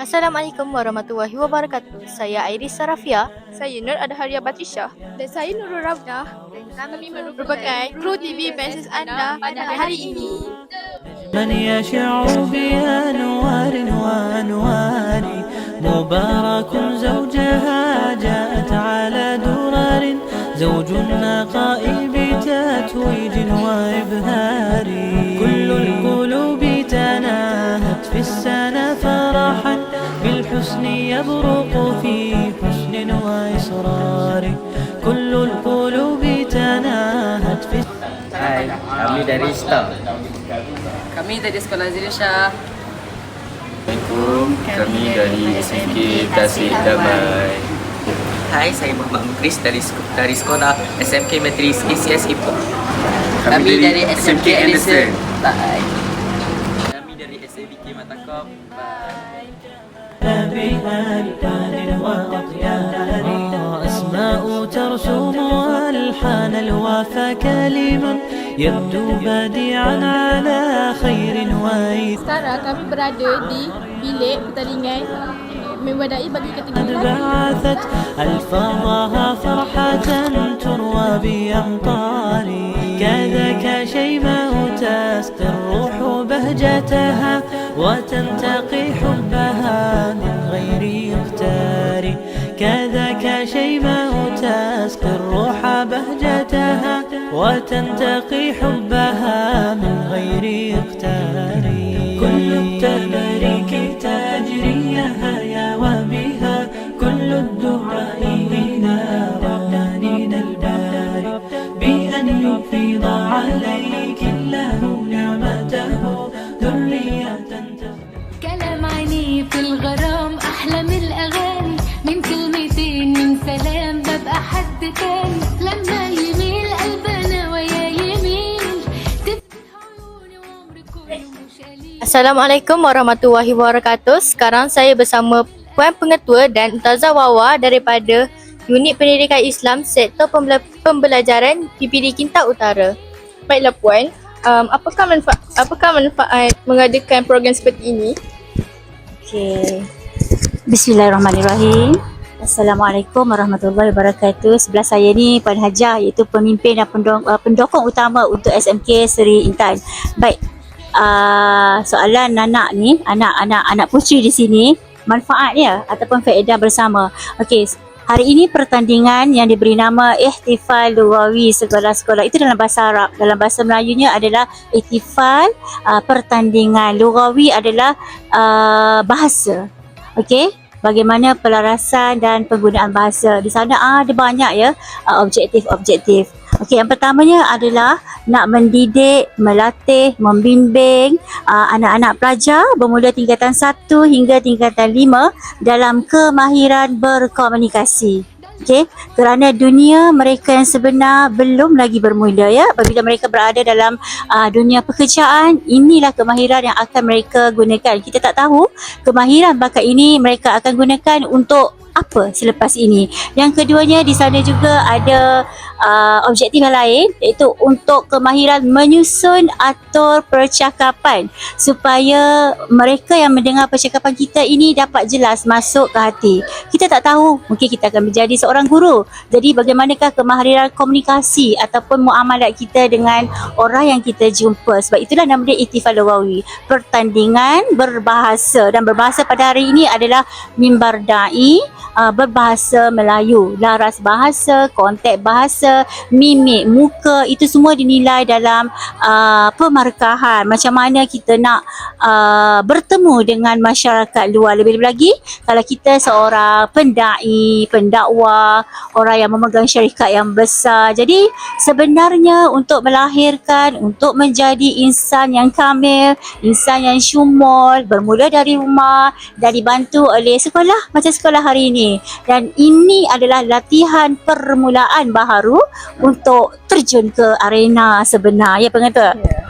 Assalamualaikum warahmatullahi wabarakatuh. Saya Iris Sarafia. Saya Nur Adharia Batisha dan saya Nurul Ravna. Kami merupakan kru TV Princess anda pada hari ini. من يشع بأنوار وأنوار مبارك زوجها جاءت على درر زوج النقاء بتتويج وإبهار كل القلوب تناهت في السنة فرحا بالحسن يبرق في حسن وإصرار كل القلوب تناهت في Hai, kami dari Star. Kami dari Sekolah Azizul Shah. Assalamualaikum. Kami dari SMK Tasik Damai. Hai, saya Muhammad Mukris dari dari sekolah SMK Matris ACS Ipoh. Kami, dari SMK Anderson. Bye. بألحان وأطيار أسماء ترسم ألحان الوفا كلما يبدو بديعا على خير وإثم Sekarang kami berada di bilik pertandingan mewadai bagi ألفاظها فرحة تروى بأمطار كذاك شيماء تسقي الروح بهجتها وتنتقي حبها كذاك شيماء تسقي الروح بهجتها وتنتقي حبها من غير اختار كل التباريك تجري يا وبها كل الدعاء إلى ربانين الباري بأن يفيض عليك الله نعمته ذرية كلام عيني في الغرام ببقى حد تاني لما يميل قلبنا ويا يميل تفتح عيوني وعمري كله مش قليل Assalamualaikum warahmatullahi wabarakatuh. Sekarang saya bersama Puan Pengetua dan Ustazah Wawa daripada Unit Pendidikan Islam Sektor Pembela- Pembelajaran PPD Kinta Utara. Baiklah Puan, um, apakah manfaat apakah manfaat mengadakan program seperti ini? Okey. Bismillahirrahmanirrahim. Assalamualaikum warahmatullahi wabarakatuh. Sebelah saya ni Puan Hajah iaitu pemimpin dan pendong, uh, pendokong utama untuk SMK Seri Intan. Baik. Uh, soalan anak ni, anak-anak anak puteri di sini, manfaatnya ataupun faedah bersama. Okey, Hari ini pertandingan yang diberi nama Ihtifal Lugawi sekolah-sekolah itu dalam bahasa Arab. Dalam bahasa Melayunya adalah Ihtifal uh, pertandingan. Lugawi adalah uh, bahasa. Okey? Bagaimana pelarasan dan penggunaan bahasa. Di sana ada banyak ya objektif-objektif. Okey, yang pertamanya adalah nak mendidik, melatih, membimbing uh, anak-anak pelajar bermula tingkatan 1 hingga tingkatan 5 dalam kemahiran berkomunikasi. Okey, kerana dunia mereka yang sebenar belum lagi bermula ya. Apabila mereka berada dalam uh, dunia pekerjaan, inilah kemahiran yang akan mereka gunakan. Kita tak tahu kemahiran bakat ini mereka akan gunakan untuk apa selepas ini. Yang keduanya di sana juga ada uh, objektif yang lain iaitu untuk kemahiran menyusun atur percakapan supaya mereka yang mendengar percakapan kita ini dapat jelas masuk ke hati. Kita tak tahu mungkin kita akan menjadi seorang guru. Jadi bagaimanakah kemahiran komunikasi ataupun muamalat kita dengan orang yang kita jumpa. Sebab itulah nama dia Ittifal Lugawi. Pertandingan berbahasa dan berbahasa pada hari ini adalah mimbar da'i uh, berbahasa Melayu. Laras bahasa, konteks bahasa, mimik muka itu semua dinilai dalam uh, pemarkahan. Macam mana kita nak uh, bertemu dengan masyarakat luar. Lebih-lebih lagi kalau kita seorang pendai, pendakwa, orang yang memegang syarikat yang besar. Jadi sebenarnya untuk melahirkan, untuk menjadi insan yang kamil, insan yang syumul, bermula dari rumah dan dibantu oleh sekolah macam sekolah hari ini. Dan ini adalah latihan permulaan baharu untuk terjun ke arena sebenar. Ya pengetua? Ya.